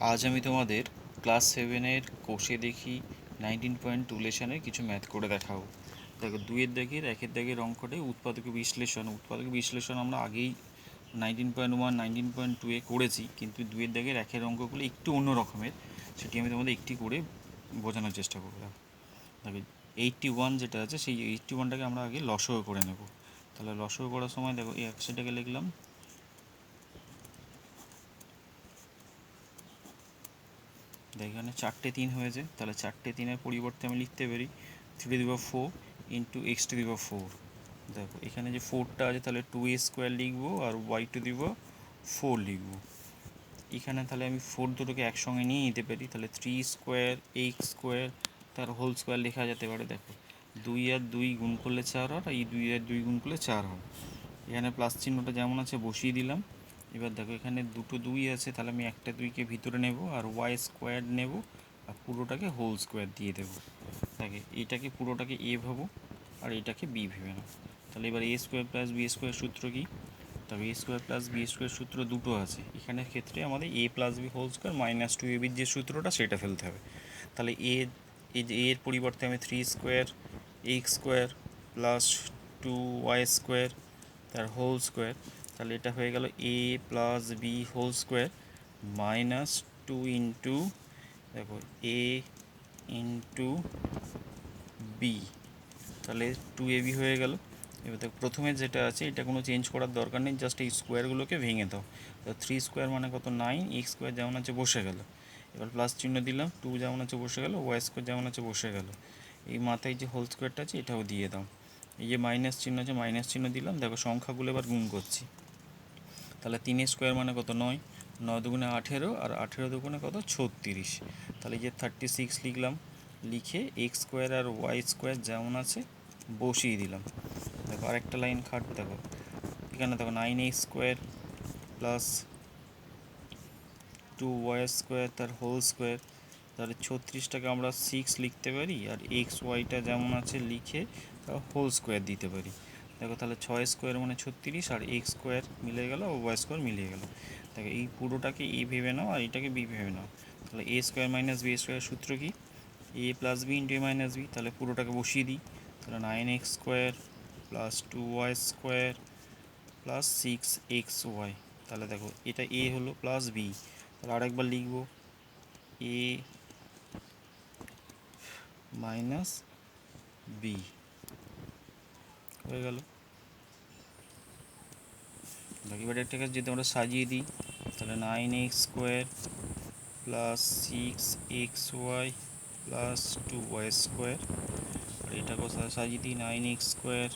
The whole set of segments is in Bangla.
আজ আমি তোমাদের ক্লাস সেভেনের কোষে দেখি নাইনটিন পয়েন্ট টু লেশনের কিছু ম্যাথ করে দেখাবো। দেখো, দুইয়ের দাগের একের দাগের অঙ্কটাই উৎপাদক বিশ্লেষণ। উৎপাদক বিশ্লেষণ আমরা আগেই nineteen point one nineteen point two করেছি, কিন্তু দুইয়ের দাগের একের অঙ্কগুলো একটু অন্য রকমের। সেটি আমি তোমাদের একটি করে বোঝানোর চেষ্টা দেখো দেখো এইটটি ওয়ান যেটা আছে, সেই এইটটি ওয়ানটাকে আমরা আগে লসও করে নেব। তাহলে লসও করার সময় দেখো, এই একশোটাকে লিখলাম এখানে চারটে তিন হয়েছে। তাহলে চারটে তিনের পরিবর্তে আমি লিখতে পারি three to the power four into X to the power four দেখো, এখানে যে ফোরটা আছে, তাহলে টু এ স্কোয়ার লিখব আর Y to the power four লিখব। এখানে তাহলে আমি ফোর দুটোকে একসঙ্গে নিয়ে নিতে পারি। তাহলে থ্রি স্কোয়ার এক্স স্কোয়ার তার হোল স্কোয়ার লেখা যেতে পারে, দেখো। দুই আর দুই গুণ করলে চার হয়, আর এই দুই আর দুই গুণ করলে চার হয়। এখানে প্লাস চিহ্নটা যেমন আছে, বসিয়ে দিলাম। এবার দেখো, এখানে দুটো দুই আছে, তাহলে আমি একটা দুইকে ভিতরে নেব আর ওয়াই স্কোয়ার নেব আর পুরোটাকে হোল স্কোয়ার দিয়ে দেবো। দেখে, এটাকে পুরোটাকে এ ভাবো আর এটাকে বি ভেবে নাও। তাহলে এবার A square plus B square সূত্র কি? তবে A square plus B square সূত্র দুটো আছে। এখানের ক্ষেত্রে আমাদের A plus B whole square minus two A বির যে সূত্রটা, সেটা ফেলতে হবে। তাহলে এ এর পরিবর্তে আমি three square X square plus two Y square তার হোল স্কোয়ার তাহলে এটা হয়ে গেল A plus B whole square minus two into দেখো এ ইন্টু বি তাহলে টু এ বি হয়ে গেল। এবার দেখো প্রথমে যেটা আছে, এটা কোনো চেঞ্জ করার দরকার নেই জাস্ট এই স্কোয়ারগুলোকে ভেঙে দাও। তো থ্রি স্কোয়ার মানে কত? নাইন এক্স স্কোয়ার যেমন আছে বসে গেল। এবার প্লাস চিহ্ন দিলাম টু যেমন আছে বসে গেল ওয়াই স্কোয়ার যেমন আছে বসে গেল। এই মাথায় যে হোল স্কোয়ারটা আছে, এটাও দিয়ে দাও। এই যে মাইনাস চিহ্ন আছে, মাইনাস চিহ্ন দিলাম, দেখো সংখ্যাগুলো এবার গুণ করছি। তাহলে তিন স্কোয়ার মানে কত? নয়। নয় দুগুণে আঠেরো আর আঠেরো দুগুণে কত? ছত্রিশ। তাহলে যে থার্টি সিক্স লিখলাম, লিখে এক্স স্কোয়ার আর ওয়াই স্কোয়ার যেমন আছে, বসিয়ে দিলাম। দেখো আরেকটা লাইন খাট, দেখো। এখানে দেখো nine x square plus two y square তার হোল স্কোয়ার তাহলে ছত্রিশটাকে আমরা সিক্স লিখতে পারি আর এক্স ওয়াইটা যেমন আছে লিখে হোল স্কোয়ার দিতে পারি। দেখো তাহলে ছয় স্কোয়ার মানে ছত্রিশ আর এক্স স্কোয়ার মিলে গেল ও ওয়াই স্কোয়ার মিলিয়ে গেল। দেখো এই পুরোটাকে এ ভেবে নাও আর এটাকে বি ভেবে নাও। তাহলে a square minus b square সূত্র কি? A plus b into a minus b তাহলে পুরোটাকে বসিয়ে দিই। তাহলে nine x square plus two y square plus six x y তাহলে দেখো এটা এ হলো প্লাস বি তাহলে আরেকবার লিখব। এ মাইনাস বি হয়ে গেল। বাকি এটাকে যদি আমরা সাজিয়ে দিই, তাহলে nine x square plus six x y plus two y square আর এটাকেও সাজিয়ে দিই nine x square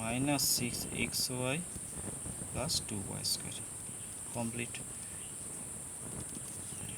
minus six x y plus two y square complete